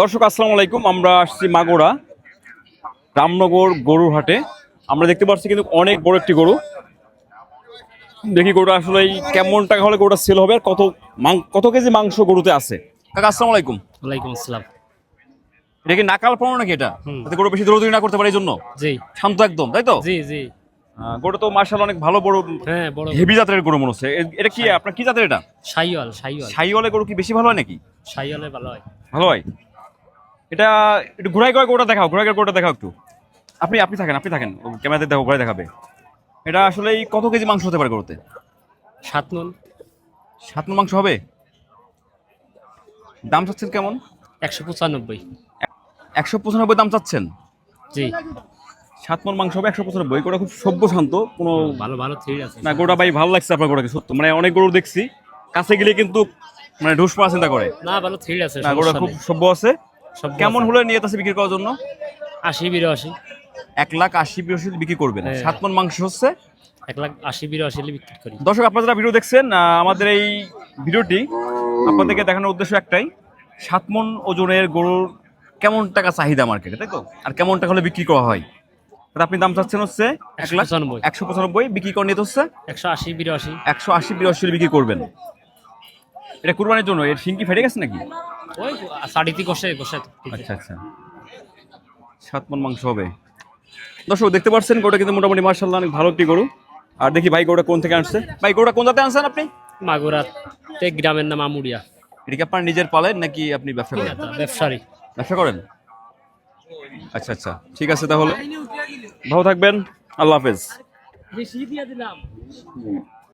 দর্শক আসসালামু আলাইকুম। আমরা আসছি মাগুরা রামনগর গরুর হাটে। আমরা দেখতে পাচ্ছি কিন্তু অনেক বড় একটি গরু। দেখি গরুটা আসলে কেমন টাকা হলে গরুটা সেল হবে আর কত কত কেজি মাংস গরুতে আছে? কাকা আসসালামু আলাইকুম। ওয়ালাইকুম আসসালাম। এটা কি নাকাল পানো নাকি এটা? যাতে গরু বেশি দৌড়দৌড়ি না করতে পারে এই জন্য জি। শান্ত একদম তাই তো? জি জি। গরুটা তো মার্শাল অনেক ভালো বড় হ্যাঁ বড় হেভি জাতের গরু মনে হচ্ছে। এটা কি আপনার কি জাতের এটা? সাইওয়াল সাইওয়াল সাইওয়ালে গরু কি বেশি ভালো হয় নাকি? সাইওয়ালে ভালো হয়। ভালো হয়? এটা একটু ঘুরাই ঘুরাই গোটা দেখাও ঘুরাই গোটা দেখাও একটু। আপনি আপনি থাকেন আপনি থাকেন ক্যামেরাতে দেখো ঘুরাই দেখাবে। এটা আসলে কত কেজি মাংস হতে পারে গরুতে? সাত মন সাত মণ মাংস হবে? দাম চাচ্ছেন কেমন? একশো পঁচানব্বই। একশো পঁচানব্বই দাম চাচ্ছেন? জি। সাত মণ মাংস হবে একশো পঁচানব্বই গোটা খুব সভ্য শান্ত কোনো ভালো ভালো থ্রি আছে। না গোটা ভাই ভালো লাগছে আপনার গোটাকে সত্য। মানে অনেক গরু দেখছি কাছে গেলে কিন্তু মানে ঢুস পড়া চিন্তা করে। না ভালো থ্রি আছে না গোটা খুব সভ্য আছে। কেমন হলে নিয়ে আছে বিক্রি করার জন্য? আশি বিরাশি। এক লাখ আশি বিরাশি বিক্রি করবেন। হ্যাঁ। সাত মণ মাংস হচ্ছে। এক লাখ আশি বিরাশি বিক্রি করি। দর্শক আপনারা যারা ভিডিও দেখছেন আমাদের এই ভিডিওটি আপনাদেরকে দেখানোর উদ্দেশ্য একটাই। সাত মন ওজনের গরুর কেমন টাকা চাহিদা মার্কেটে তাই তো? আর কেমন টাকা হলে বিক্রি করা হয়? আপনি দাম চাচ্ছেন হচ্ছে এক লাখ 195 একশো পঁচানব্বই বিক্রি করে নিতে হচ্ছে একশো আশি বিরাশি। একশো আশি বিরাশি বিক্রি করবেন। এটা কুরবানির জন্য এর সিংকি ফেটে গেছে নাকি? ওই সাড়িতে কষে কষে আচ্ছা আচ্ছা। সাত মন মাংস হবে। দর্শক দেখতে পাচ্ছেন গরুটা কিন্তু মোটামুটি মার্শাল্লাহ অনেক ভালো একটি গরু। আর দেখি ভাই গরুটা কোন থেকে আনছে? ভাই গরুটা কোন জাতে আনছেন আপনি? মাগুরা তে গ্রামের নাম আমুরিয়া। এটা কি আপনার নিজের পালেন নাকি আপনি ব্যবসা করেন? ব্যবসায়ী ব্যবসা করেন? আচ্ছা আচ্ছা। ঠিক আছে তাহলে। ভালো থাকবেন। আল্লাহ হাফেজ। দিলাম।